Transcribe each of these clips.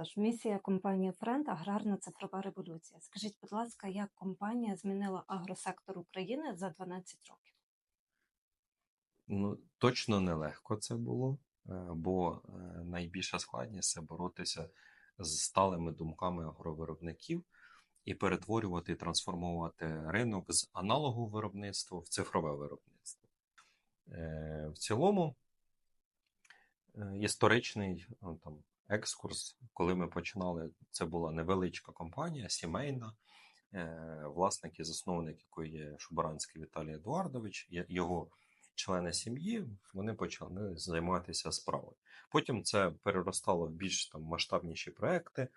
Тож місія компанії Френд аграрна цифрова революція. Скажіть, будь ласка, як компанія змінила агросектор України за 12 років? Ну, точно нелегко це було, е, бо е, найбільша складність це боротися з сталими думками агровиробників і перетворювати, трансформувати ринок з аналогового виробництва в цифрове виробництво. Е, В цілому, історичний ну, там, екскурс, коли ми починали, це була невеличка компанія, сімейна, е, власник і засновник якої є Шубаранський Віталій Едуардович, його члени сім'ї, вони почали займатися справою. Потім це переростало в більш там масштабніші проекти.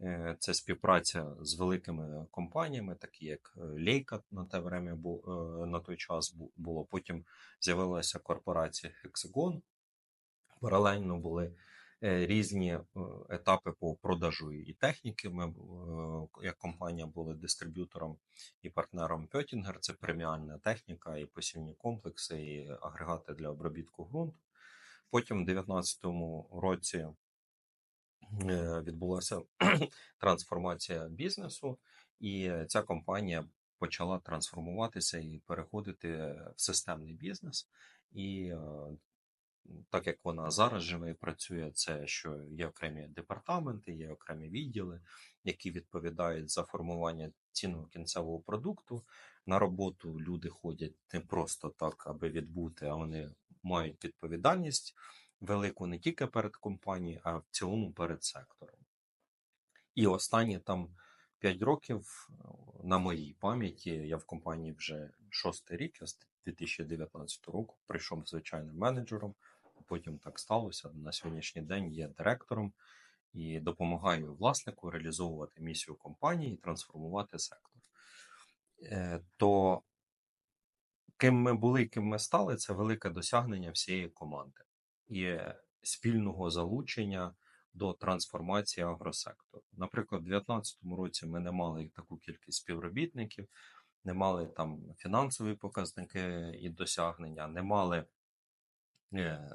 Е, Це співпраця з великими компаніями, такі як е, Лейка на те время бу- е, на той час було. Потім з'явилася корпорація Hexagon. Паралельно були різні е, етапи по продажу і техніки. Ми, е, як компанія, були дистриб'ютором і партнером Пьотінгер. Це преміальна техніка, і посівні комплекси, і агрегати для обробітку ґрунту. Потім, в 2019 році, е, відбулася трансформація бізнесу, і ця компанія почала трансформуватися і переходити в системний бізнес. І е, так як вона зараз живе і працює, це що є окремі департаменти, є окремі відділи, які відповідають за формування цінного кінцевого продукту. На роботу люди ходять не просто так, аби відбути, а вони мають відповідальність велику не тільки перед компанією, а в цілому перед сектором. І останні там 5 років на моїй пам'яті я в компанії вже шостий рік, я з 2019 року прийшов звичайним менеджером. Потім так сталося. На сьогоднішній день є директором і допомагаю власнику реалізовувати місію компанії і трансформувати сектор. Е, То ким ми були, ким ми стали, це велике досягнення всієї команди і спільного залучення до трансформації агросектору. Наприклад, у 2019 році ми не мали таку кількість співробітників, не мали там фінансові показники і досягнення, не мали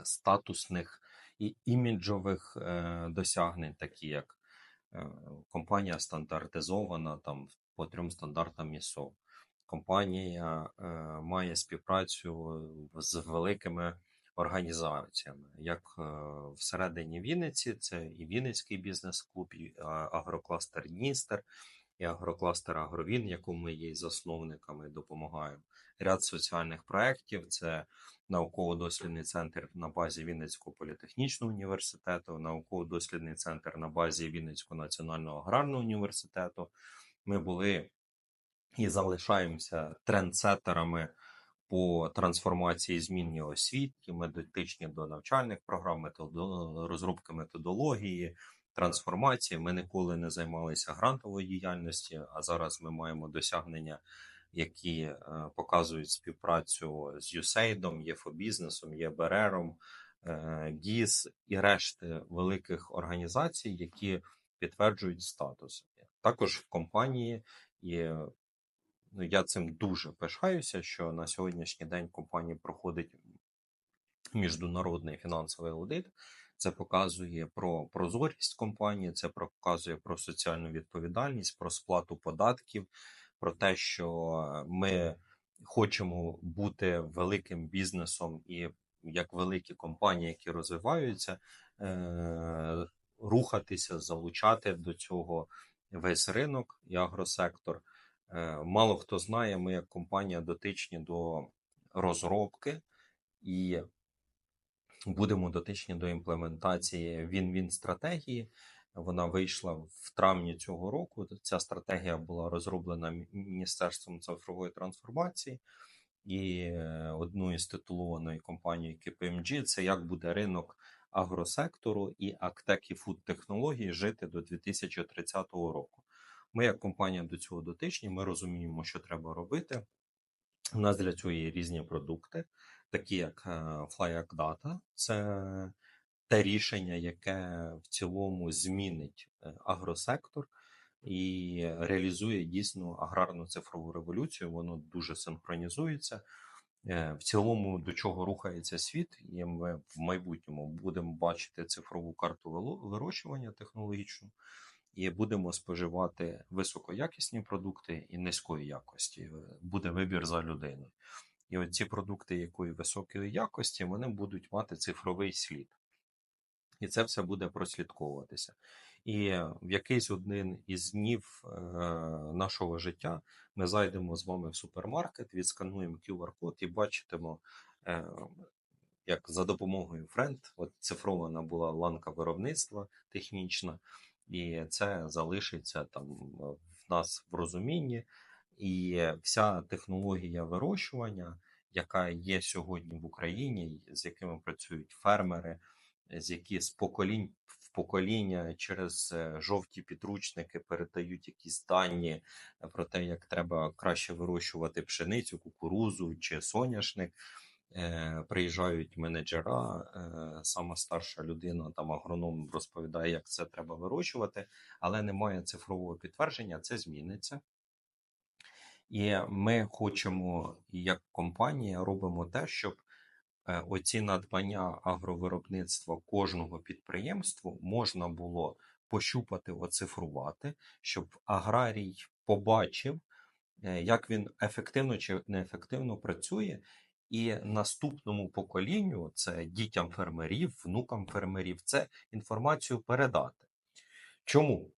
статусних і іміджових е, досягнень, такі як е, компанія стандартизована там по трьом стандартам ISO. Компанія е, має співпрацю з великими організаціями, як е, всередині Вінниці, це і Вінницький бізнес-клуб, і агрокластер Дністер, і агрокластер Агровін, якому ми є засновниками, допомагаємо. Ряд соціальних проєктів це науково-дослідний центр на базі Вінницького політехнічного університету, науково-дослідний центр на базі Вінницького національного аграрного університету. Ми були і залишаємося трендсеттерами по трансформації змінній освіті, ми дотичні до навчальних програм, методо- розробки методології, трансформації. Ми ніколи не займалися грантовою діяльністю, а зараз ми маємо досягнення, які е, показують співпрацю з USAID, ЄФО-бізнесом, ЄБРРом, е, ГІС і решти великих організацій, які підтверджують статус. Також в компанії є Ну, я цим дуже пишаюся, що на сьогоднішній день компанія проходить міжнародний фінансовий аудит. Це показує про прозорість компанії, це показує про соціальну відповідальність, про сплату податків, про те, що ми хочемо бути великим бізнесом і як великі компанії, які розвиваються, е- рухатися, залучати до цього весь ринок і агросектор. Е, Мало хто знає, ми як компанія дотичні до розробки і будемо дотичні до імплементації він-він стратегії. Вона вийшла в травні цього року. Ця стратегія була розроблена Міністерством цифрової трансформації і е, одною з титулованої компанії KPMG – це як буде ринок агросектору і Актек і Фуд технології жити до 2030 року. Ми, як компанія, до цього дотичні. Ми розуміємо, що треба робити. У нас для цього є різні продукти, такі як е, FlyAC Data. Це те рішення, яке в цілому змінить е, агросектор і реалізує дійсно аграрну цифрову революцію. Воно дуже синхронізується. Е, В цілому до чого рухається світ, і ми в майбутньому будемо бачити цифрову карту вирощування технологічну, і будемо споживати високоякісні продукти і низької якості. Е, Буде вибір за людиною. І от ці продукти якої високої якості вони будуть мати цифровий слід. І це все буде прослідковуватися. І в якийсь один із днів е, нашого життя ми зайдемо з вами в супермаркет, відскануємо QR-код і бачитимо, е, як за допомогою Френд, от цифрована була ланка виробництва технічна, і це залишиться там е, в нас в розумінні. І вся технологія вирощування, яка є сьогодні в Україні, з якими працюють фермери, які з поколінь в покоління через е, жовті підручники передають якісь дані про те, як треба краще вирощувати пшеницю, кукурузу чи соняшник. Е, Приїжджають менеджера, е, сама старша людина, там агроном розповідає, як це треба вирощувати, але немає цифрового підтвердження, це зміниться. І ми хочемо, як компанія, робимо те, щоб е, оці надбання агровиробництва кожного підприємства можна було пощупати, оцифрувати, щоб аграрій побачив, е, як він ефективно чи неефективно працює, і наступному поколінню, це дітям фермерів, внукам фермерів, це інформацію передати. Чому?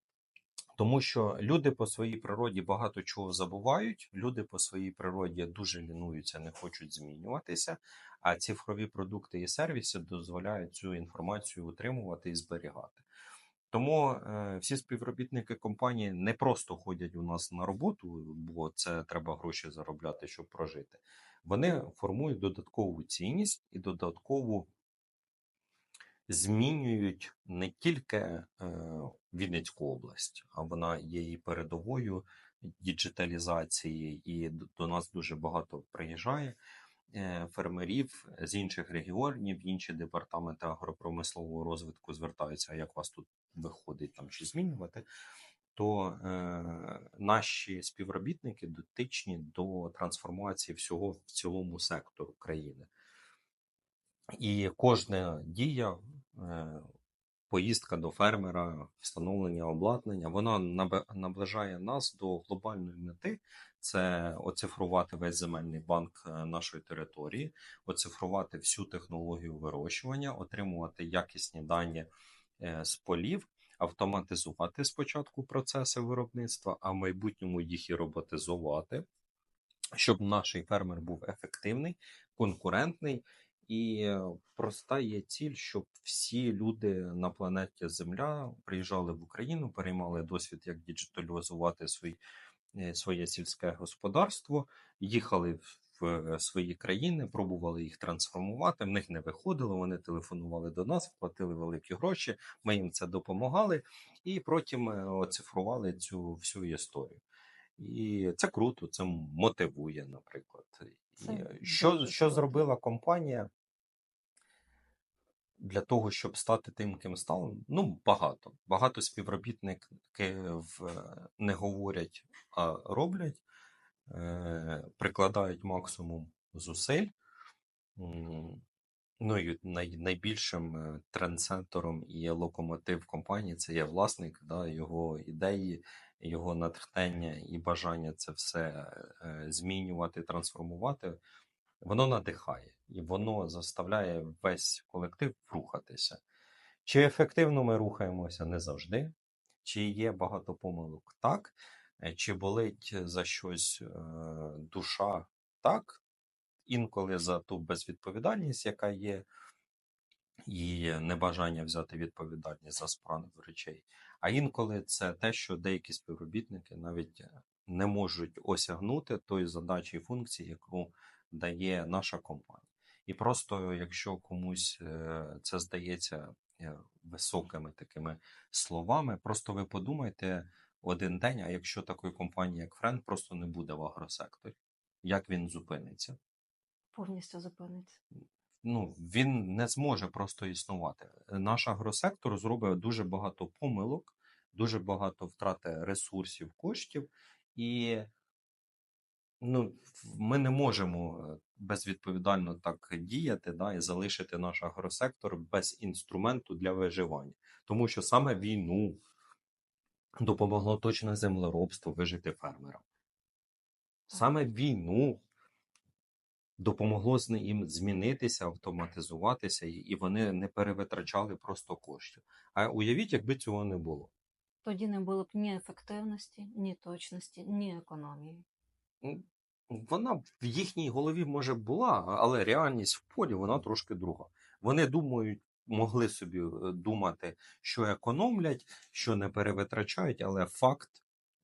Тому що люди по своїй природі багато чого забувають, люди по своїй природі дуже лінуються, не хочуть змінюватися, а цифрові продукти і сервіси дозволяють цю інформацію утримувати і зберігати. Тому е, всі співробітники компанії не просто ходять у нас на роботу, бо це треба гроші заробляти, щоб прожити. Вони формують додаткову цінність і додаткову змінюють не тільки е, Вінницьку область, а вона є і передовою діджиталізації, і до нас дуже багато приїжджає е, фермерів з інших регіонів, інші департаменти агропромислового розвитку звертаються, «А як вас тут виходить там чи змінювати. То е, наші співробітники дотичні до трансформації всього в цілому сектору країни. І кожна дія, е, поїздка до фермера, встановлення обладнання, вона наближає нас до глобальної мети. Це оцифрувати весь земельний банк е, нашої території, оцифрувати всю технологію вирощування, отримувати якісні дані е, з полів, автоматизувати спочатку процеси виробництва, а в майбутньому їх і роботизувати, щоб наш фермер був ефективний, конкурентний і е, проста є ціль, щоб всі люди на планеті Земля приїжджали в Україну, переймали досвід, як діджиталізувати свої, е, своє сільське господарство, їхали в е, свої країни, пробували їх трансформувати. В них не виходило. Вони телефонували до нас, платили великі гроші. Ми їм це допомагали, і потім е, оцифрували цю всю історію. І це круто, це мотивує, наприклад. Це що, що зробила компанія для того, щоб стати тим, ким стала? Ну, багато. Багато співробітників не говорять, а роблять, е, прикладають максимум зусиль. Ну і най, найбільшим е, і локомотив компанії це є власник, да, його ідеї, його натхнення і бажання це все е, змінювати, трансформувати. Воно надихає і воно заставляє весь колектив рухатися. Чи ефективно ми рухаємося? Не завжди, чи є багато помилок? Так, Е, чи болить за щось душа? Так, інколи за ту безвідповідальність, яка є, і небажання взяти відповідальність за справу речей. А інколи це те, що деякі співробітники навіть е, не можуть осягнути тої задачі і функції, яку дає наша компанія. І просто, якщо комусь е, це здається е, високими такими словами, просто ви подумайте один день, а якщо такої компанії, як Френд, просто не буде в агросекторі, як він зупиниться? Повністю зупиниться. ну, він не зможе просто існувати. Наш агросектор зробить дуже багато помилок, дуже багато втрати ресурсів, коштів, і ну, ми не можемо безвідповідально так діяти, да, і залишити наш агросектор без інструменту для виживання. Тому що саме війну допомогло точне землеробство вижити фермерам. Саме війну допомогло з їм змінитися, автоматизуватися, і- вони не перевитрачали просто коштів. А уявіть, якби цього не було. Тоді не було б ні ефективності, ні точності, ні економії. Вона в їхній голові може була, але реальність в полі вона трошки друга. Вони думають, могли собі е, думати, що економлять, що не перевитрачають, але факт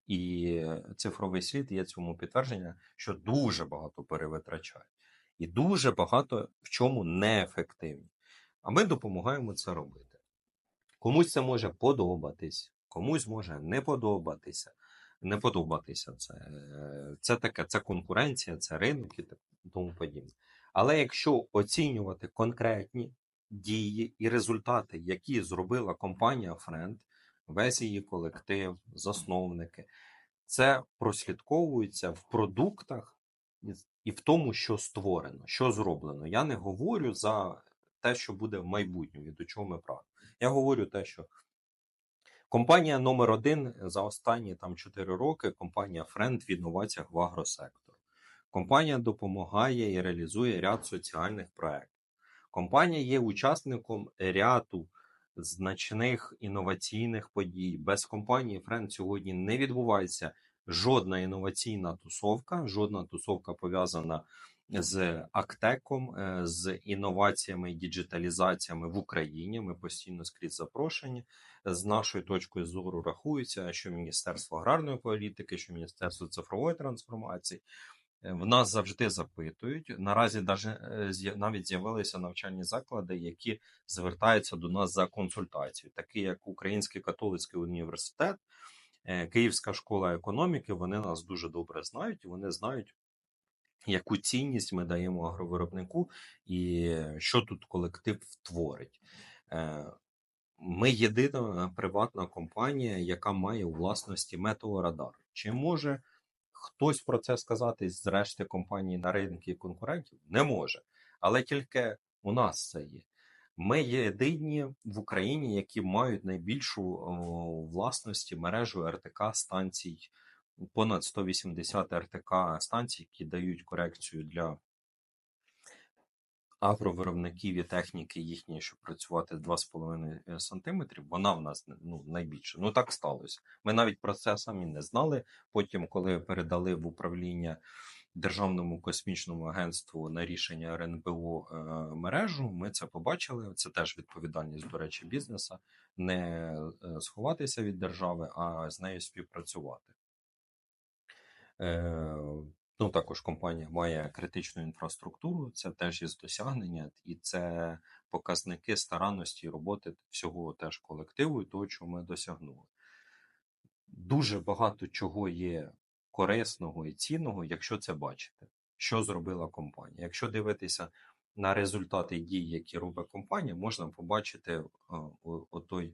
і цифровий слід є цьому підтвердження, що дуже багато перевитрачають, і дуже багато в чому неефективні. А ми допомагаємо це робити. Комусь це може подобатись, комусь може не подобатися. Не подобатися це. Е, Це таке, це конкуренція, це ринок і тому подібне. Але якщо оцінювати конкретні дії і результати, які зробила компанія Friend, весь її колектив, засновники, це прослідковується в продуктах і- в тому, що створено, що зроблено. Я не говорю за те, що буде в майбутньому, і до чого ми прагнемо. Я говорю те, що компанія номер один за останні там 4 роки компанія Friend в інноваціях в агросектору. Компанія допомагає і реалізує ряд соціальних проєктів. Компанія є учасником ряду значних інноваційних подій. Без компанії Friend сьогодні не відбувається жодна інноваційна тусовка, жодна тусовка пов'язана з Актеком, е, з інноваціями і діджиталізаціями в Україні. Ми постійно скрізь запрошені. З нашої точки зору рахується, що Міністерство аграрної політики, що Міністерство цифрової трансформації. е, В нас завжди запитують. Наразі е, навіть з'явилися навчальні заклади, які звертаються до нас за консультацією, такі як Український католицький університет, Київська школа економіки. Вони нас дуже добре знають, вони знають, яку цінність ми даємо агровиробнику і що тут колектив творить. Е, Ми єдина приватна компанія, яка має у власності метеорадар. Чи може хтось про це сказати з решти компаній на ринку конкурентів? Не може. Але тільки у нас це є. Ми є єдині в Україні, які мають найбільшу власності мережу РТК станцій, понад 180 РТК станцій, які дають корекцію для агровиробників і техніки їхньої, щоб працювати 2,5 см, вона в нас ну, найбільше. Ну так сталося. Ми навіть про це самі не знали. Потім, коли передали в управління Державному космічному агентству на рішення РНБО е, мережу, ми це побачили. Це теж відповідальність, до речі, бізнеса не е, сховатися від держави, а з нею співпрацювати. Е, Ну, також компанія має критичну інфраструктуру, це теж із досягнення, і це показники старанності роботи всього теж колективу і того, чого ми досягнули. Дуже багато чого є корисного і цінного, якщо це бачите, що зробила компанія. Якщо дивитися на результати дій, які робить компанія, можна побачити е, отой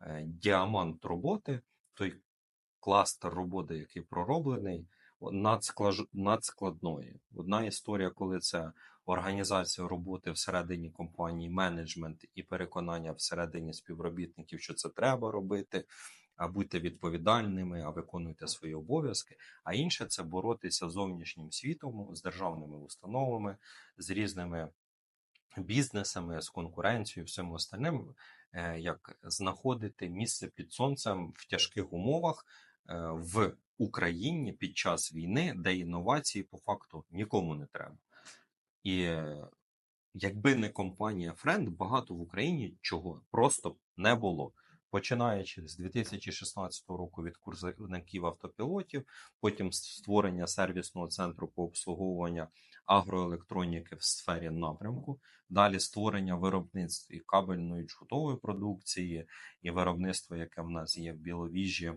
е, діамант роботи, той кластер роботи, який пророблений надскладної. Одна історія, коли це організація роботи всередині компанії, менеджмент і переконання всередині співробітників, що це треба робити, а будьте відповідальними, а виконуйте свої обов'язки. А інше це боротися з зовнішнім світом, з державними установами, з різними бізнесами, з конкуренцією, всім остальним, е, як знаходити місце під сонцем в тяжких умовах е, в Україні під час війни, де інновації по факту нікому не треба. І якби не компанія Friend, багато в Україні чого просто не було. Починаючи з 2016 року від курсовиків автопілотів, потім створення сервісного центру по обслуговуванню агроелектроніки в сфері напрямку, далі створення виробництв і кабельної чутової продукції, і виробництво, яке в нас є в Біловіжжі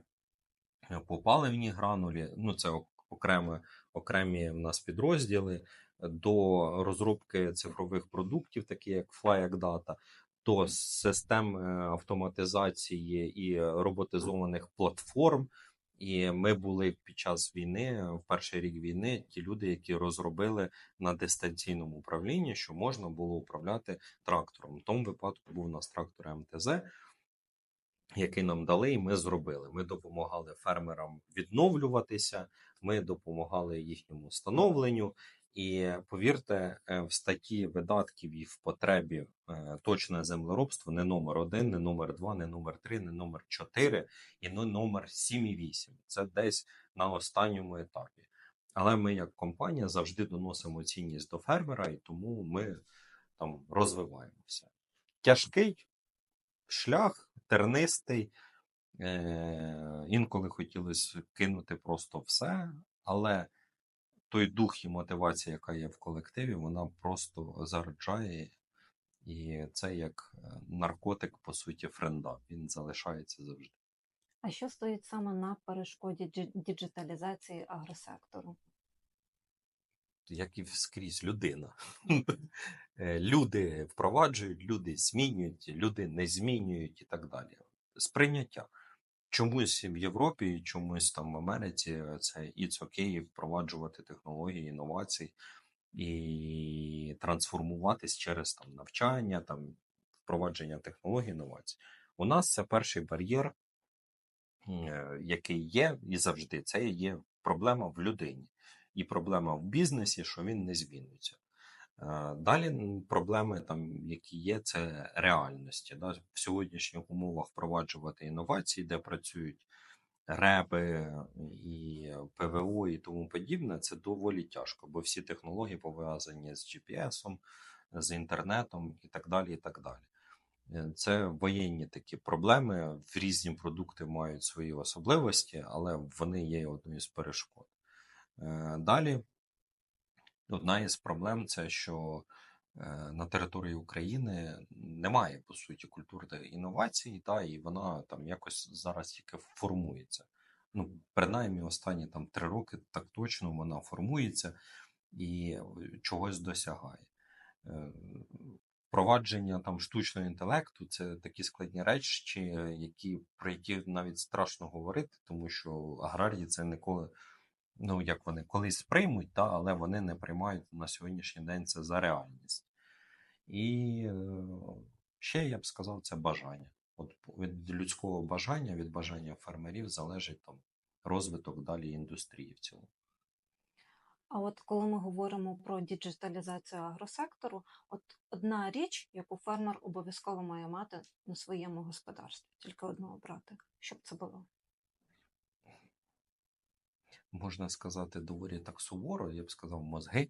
е, по паливній гранулі. Ну це ок- окремі в нас підрозділи до розробки цифрових продуктів, такі як Fly як Data, до систем е, автоматизації і роботизованих платформ І ми були під час війни, в перший рік війни, ті люди, які розробили на дистанційному управлінні, що можна було управляти трактором. В тому випадку був у нас трактор МТЗ, який нам дали, і ми зробили. Ми допомагали фермерам відновлюватися, ми допомагали їхньому становленню. І повірте, е, в статті видатків і в потребі е, точне землеробство не номер один, не номер два, не номер три, не номер чотири і не номер сім і вісім. Це десь на останньому етапі. Але ми, як компанія, завжди доносимо цінність до фермера, і тому ми там розвиваємося. Тяжкий шлях, тернистий. Е, інколи хотілося кинути просто все, але той дух і мотивація, яка є в колективі, вона просто зароджає. І це як е, наркотик, по суті, френда. Він залишається завжди. А що стоїть саме на перешкоді діджиталізації агросектору? Як і скрізь людина. Е, Люди впроваджують, люди змінюють, люди не змінюють і так далі. Сприйняття. Чомусь в Європі, чомусь там в Америці це it's окей впроваджувати технології, інновації і трансформуватись через там навчання, там впровадження технологій, інновацій. У нас це перший бар'єр, е, який є і завжди. Це є проблема в людині, і проблема в бізнесі, що він не змінюється. Е, Далі проблеми, там, які є, це реальності. Да? В сьогоднішніх умовах впроваджувати інновації, де працюють реби і ПВО і тому подібне, це доволі тяжко, бо всі технології пов'язані з GPS, з інтернетом і так далі. і так далі. Е, Це воєнні такі проблеми. В різні продукти мають свої особливості, але вони є одною з перешкод. Е, Далі одна із проблем це, що е, на території України немає по суті культури інновацій, та і вона там якось зараз тільки формується. Ну, принаймні, останні там три роки так точно вона формується і е, чогось досягає. Е, Впровадження там штучного інтелекту це такі складні речі, які про які навіть страшно говорити, тому що аграрії це ніколи ну як вони колись приймуть, та, але вони не приймають на сьогоднішній день це за реальність. І е, ще я б сказав, це бажання. От від людського бажання, від бажання фермерів залежить там розвиток далі індустрії в цілому. А от коли ми говоримо про діджиталізацію агросектору, от одна річ, яку фермер обов'язково має мати на своєму господарстві, тільки одну обрати, щоб це було. Можна сказати, доволі так суворо, я б сказав, мозги.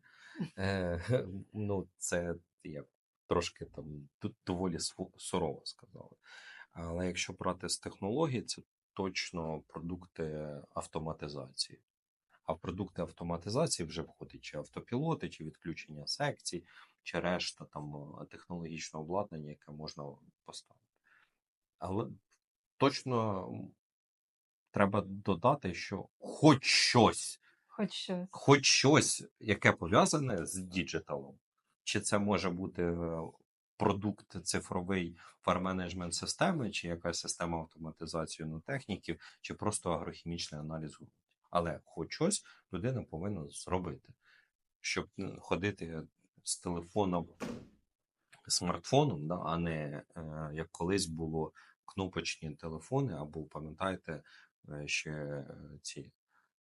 Е, ну, це як трошки там доволі сурово сказали. Але якщо брати з технологій, це точно продукти автоматизації. А в продукти автоматизації вже входить чи автопілоти, чи відключення секцій, чи решта там е, технологічного обладнання, яке можна поставити. Але точно треба додати, що хоч щось, Хоч щось. хоч щось, яке пов'язане з діджиталом, чи це може бути е, продукт цифровий фарм-менеджмент системи, чи якась система автоматизації ну, техніків, чи просто агрохімічний аналіз ґрунтів. Але хоч щось людина повинна зробити, щоб ходити з телефоном, смартфоном, да, а не е, як колись було кнопочні телефони, або пам'ятаєте ще е, ці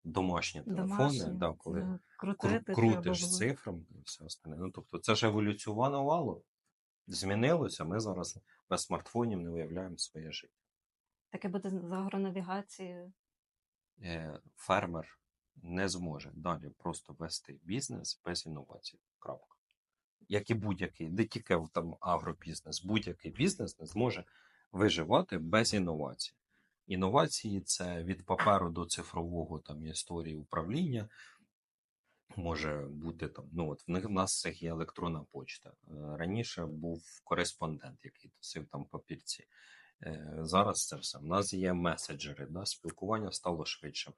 домашні телефони, Домашні, да, коли крутити крутиш цифрами і все остальне. Ну, тобто, це ж еволюціонувало, змінилося. Ми зараз без смартфонів не уявляємо своє життя. Таке буде з агронавігацією. Е, Фермер не зможе далі просто вести бізнес без інновацій. Крапка. Як і будь-який, не тільки там агробізнес, будь-який бізнес не зможе виживати без інновацій. Інновації це від паперу до цифрового там історії управління. Може бути там, ну от в них в нас це є електронна почта. Е, Раніше був кореспондент, який носив там папірці. Е, Зараз це все. У нас є меседжери, да? спілкування стало швидшим,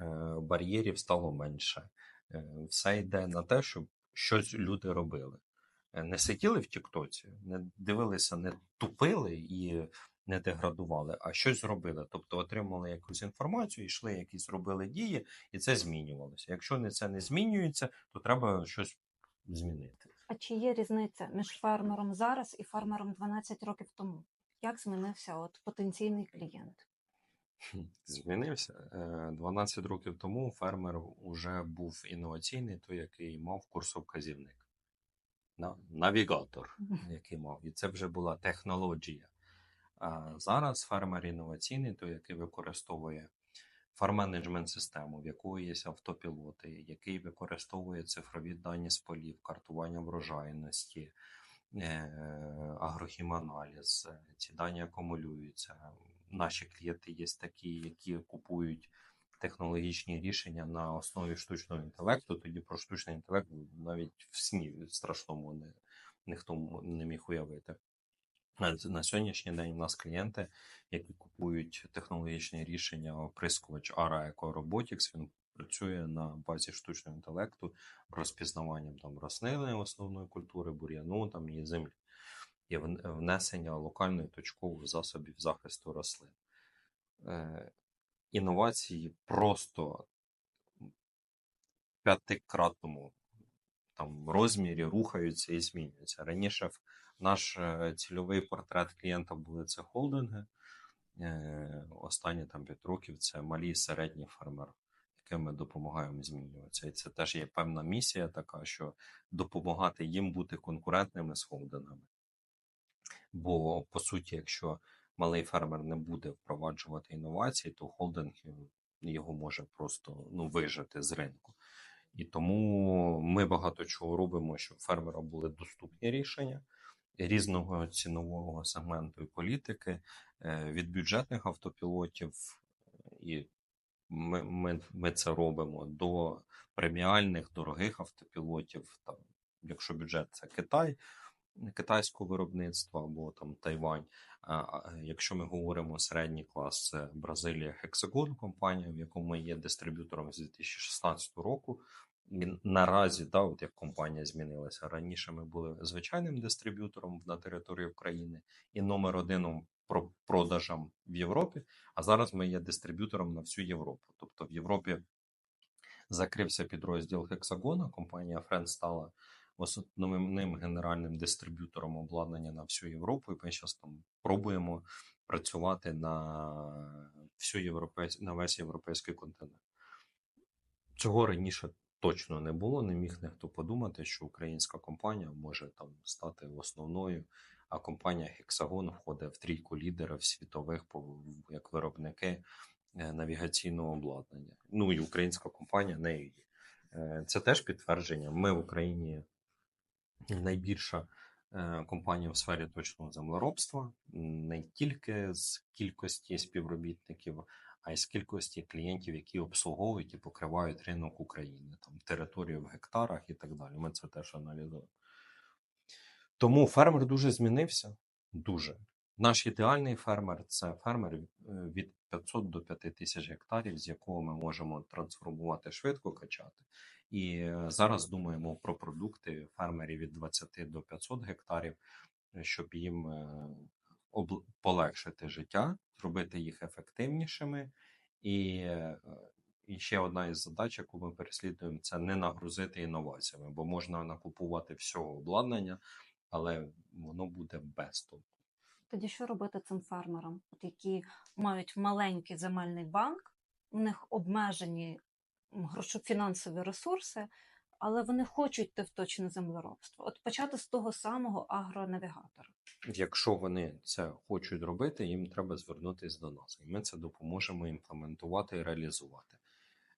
е, бар'єрів стало менше. Все йде на те, щоб щось люди робили. Не сиділи в Тіктоці, не дивилися, не тупили і не деградували, а щось зробили. Тобто отримали якусь інформацію, йшли, якісь робили дії, і це змінювалося. Якщо не це не змінюється, то треба щось змінити. А чи є різниця між фермером зараз і фермером 12 років тому? Як змінився от потенційний клієнт? Змінився. Е, 12 років тому фермер вже був інноваційний, той, який мав курсовказівник. На- Навігатор, який мав. І це вже була технологія. Зараз фермер інноваційний, той, який використовує фарм-менеджмент систему, в якої є автопілоти, який використовує цифрові дані з полів, картування врожайності, е, агрохіманаліз. Е, Ці дані акумулюються. Наші клієнти є такі, які купують технологічні рішення на основі штучного інтелекту. Тоді про штучний інтелект навіть в сні страшному не, ніхто не міг уявити. А На сьогоднішній день у нас клієнти, які купують технологічні рішення, оприскувач ARA Eco Robotics, він працює на базі штучного інтелекту, розпізнаванням там рослини основної культури, бур'яну там і землі, і внесення локальної точкових засобів захисту рослин. Е, інновації просто п'ятикратному там розмірі рухаються і змінюються. Раніше в наш е, цільовий портрет клієнта були це холдинги. Е, Останні там 5 років це малі і середні фермери, яким ми допомагаємо змінюватися. І це теж є певна місія така, що допомагати їм бути конкурентними з холдингами. Бо по суті, якщо малий фермер не буде впроваджувати інновації, то холдинг його може просто ну, вижити з ринку. І тому ми багато чого робимо, щоб фермерам були доступні рішення різного цінового сегменту і політики, е, від бюджетних автопілотів, і ми, ми, ми це робимо до преміальних дорогих автопілотів. Там, якщо бюджет це Китай, китайського виробництва або там Тайвань. А якщо ми говоримо середній клас, це Бразилія Hexagon, компанія, в якому ми є дистриб'ютором з 2016 року. Наразі, да, от як компанія змінилася. Раніше ми були звичайним дистриб'ютором на території України і номер одином про продажам в Європі. А зараз ми є дистриб'ютором на всю Європу. Тобто в Європі закрився підрозділ Hexagon, компанія Friend стала основним генеральним дистриб'ютором обладнання на всю Європу. І ми зараз там пробуємо працювати на всю європейсь... на весь європейський континент. Цього раніше точно не було. Не міг ніхто подумати, що українська компанія може там стати основною. А компанія Hexagon входить в трійку лідерів світових як виробники е, навігаційного обладнання. Ну і українська компанія нею є. Е, Це теж підтвердження. Ми в Україні найбільша е, компанія в сфері точного землеробства, не тільки з кількості співробітників, а й з кількості клієнтів, які обслуговують і покривають ринок України, там територію в гектарах і так далі. Ми це теж аналізуємо. Тому фермер дуже змінився. Дуже. Наш ідеальний фермер це фермер е, від 500 до 5 тисяч гектарів, з якого ми можемо трансформувати швидко качати. І е, зараз думаємо про продукти фермерів від 20 до 500 гектарів, е, щоб їм полегшити життя, зробити їх ефективнішими. І, е, і ще одна із задач, яку ми переслідуємо, це не нагрузити інноваціями, бо можна накупувати всього обладнання, але воно буде без толку. Тоді що робити цим фермерам, от які мають маленький земельний банк, у них обмежені грошофінансові ресурси, але вони хочуть йти в точне землеробство. От почати з того самого агронавігатора. Якщо вони це хочуть робити, їм треба звернутися до нас, і ми це допоможемо імплементувати і реалізувати.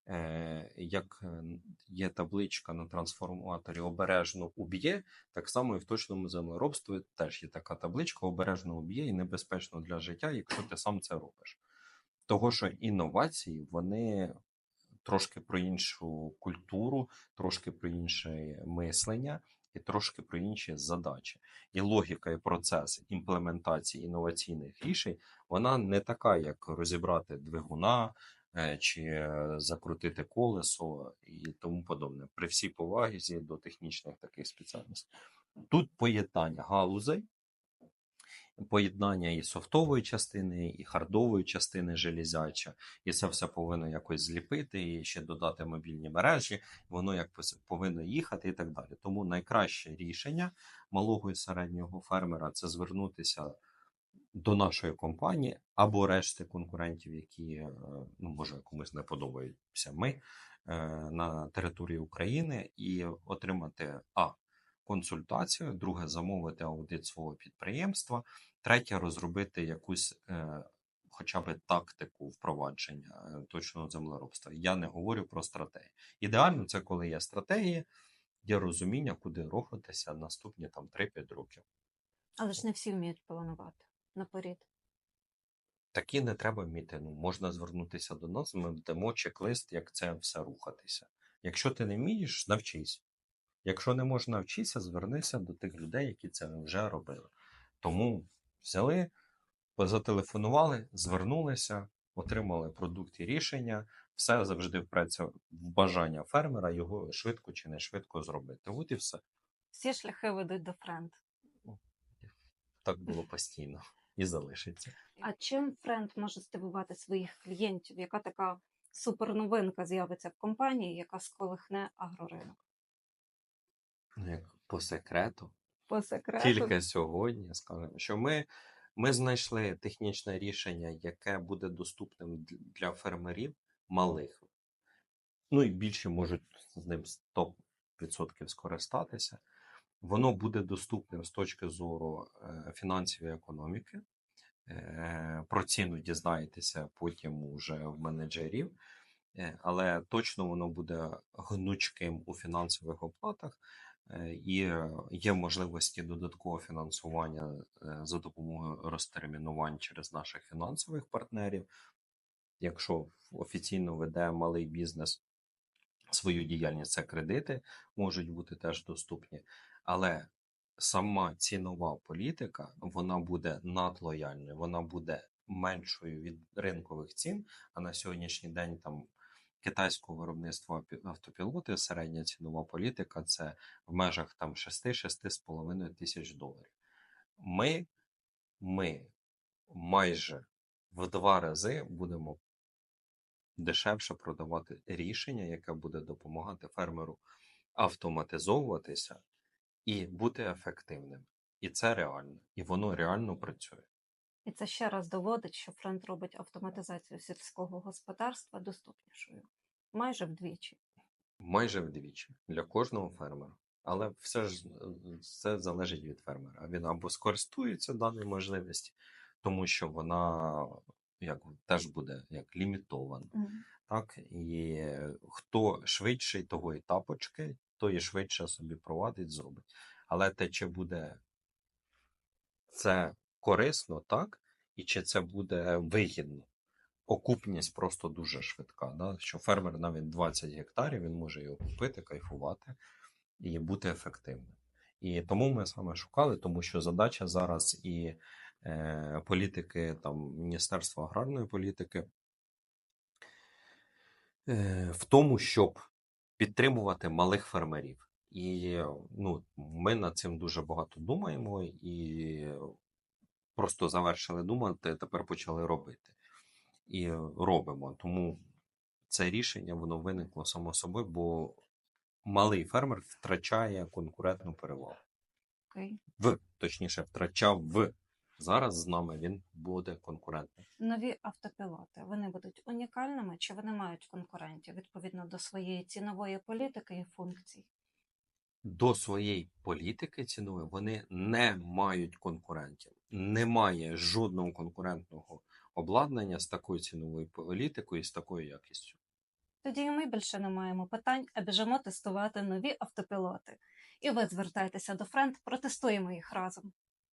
Е, як е, є табличка на трансформаторі обережно уб'є, так само і в точному землеробстві теж є така табличка обережно уб'є і небезпечно для життя, якщо ти сам це робиш. Того, що інновації вони трошки про іншу культуру, трошки про інше мислення і трошки про інші задачі. І логіка і процес імплементації інноваційних рішень вона не така, як розібрати двигуна е, чи е, закрутити колесо і тому подобне. При всій повазі до технічних таких спеціальностей. Тут поєднання галузей поєднання і софтової частини, і хардової частини железяча, і це все повинно якось зліпити, і ще додати мобільні мережі, воно якось повинно їхати і так далі. Тому найкраще рішення малого і середнього фермера це звернутися до нашої компанії або решти конкурентів, які е, ну може комусь не подобаються ми е, на території України, і отримати а консультацію, друге замовити аудит свого підприємства, третє розробити якусь. е, Хоча б тактику впровадження е, точного землеробства. Я не говорю про стратегію. Ідеально це коли є стратегія, є розуміння, куди рухатися наступні там 3-5 років. Але ж не всі вміють планувати наперед. Такі не треба вміти. Ну, можна звернутися до нас, ми дамо чек-лист, як це все рухатися. Якщо ти не вмієш, навчись. Якщо не можеш навчитися, звернися до тих людей, які це вже робили. Тому взяли, зателефонували, звернулися, отримали продукт і рішення. Все завжди впреться в бажання фермера його швидко чи не швидко зробити. От і все. Всі шляхи ведуть до френд. Так було постійно і залишиться. А чим френд може здивувати своїх клієнтів? Яка така суперновинка з'явиться в компанії, яка сколихне агроринок? Ну, як по секрету, По секрету. Тільки сьогодні скажемо, що ми, ми знайшли технічне рішення, яке буде доступним для фермерів малих. Ну і більше можуть з ним 100% скористатися. Воно буде доступним з точки зору е, фінансів і економіки. Е, Про ціну дізнаєтеся потім уже в менеджерів, Е, але точно воно буде гнучким у фінансових оплатах. Е, І е, є можливості додаткового фінансування е, за допомогою розтермінувань через наших фінансових партнерів. Якщо офіційно веде малий бізнес свою діяльність, це кредити можуть бути теж доступні. Але сама цінова політика вона буде надлояльною, вона буде меншою від ринкових цін. А на сьогоднішній день там китайського виробництва автопілоти, середня цінова політика це в межах там 6-6,5 тисяч доларів. Ми, ми майже в два рази будемо дешевше продавати рішення, яке буде допомагати фермеру автоматизовуватися і бути ефективним. І це реально, і воно реально працює. І це ще раз доводить, що френд робить автоматизацію сільського господарства доступнішою. Майже вдвічі. майже вдвічі для кожного фермера. Але все ж е, все залежить від фермера. Він або скористується даною можливістю, тому що вона як теж буде як лімітована. Так і хто швидший, того і тапочки, то і швидше собі провадить, зробить. Але те, чи буде це корисно, так, і чи це буде вигідно. Окупність просто дуже швидка. Да? Що фермер навіть 20 гектарів він може його купити, кайфувати і бути ефективним. І тому ми саме шукали, тому що задача зараз і е, політики там Міністерства аграрної політики е, в тому, щоб підтримувати малих фермерів. І ну, ми над цим дуже багато думаємо і просто завершили думати, тепер почали робити. І робимо. Тому це рішення воно виникло само собою, бо малий фермер втрачає конкурентну перевагу. Окей. В точніше, втрачав в зараз з нами він буде конкурентним. Нові автопілоти вони будуть унікальними чи вони мають конкурентів відповідно до своєї цінової політики і функцій? До своєї політики цінової вони не мають конкурентів. Немає жодного конкурентного обладнання з такою ціновою політикою і з такою якістю. Тоді і ми більше не маємо питань, а біжимо тестувати нові автопілоти. І ви звертайтеся до френд, протестуємо їх разом.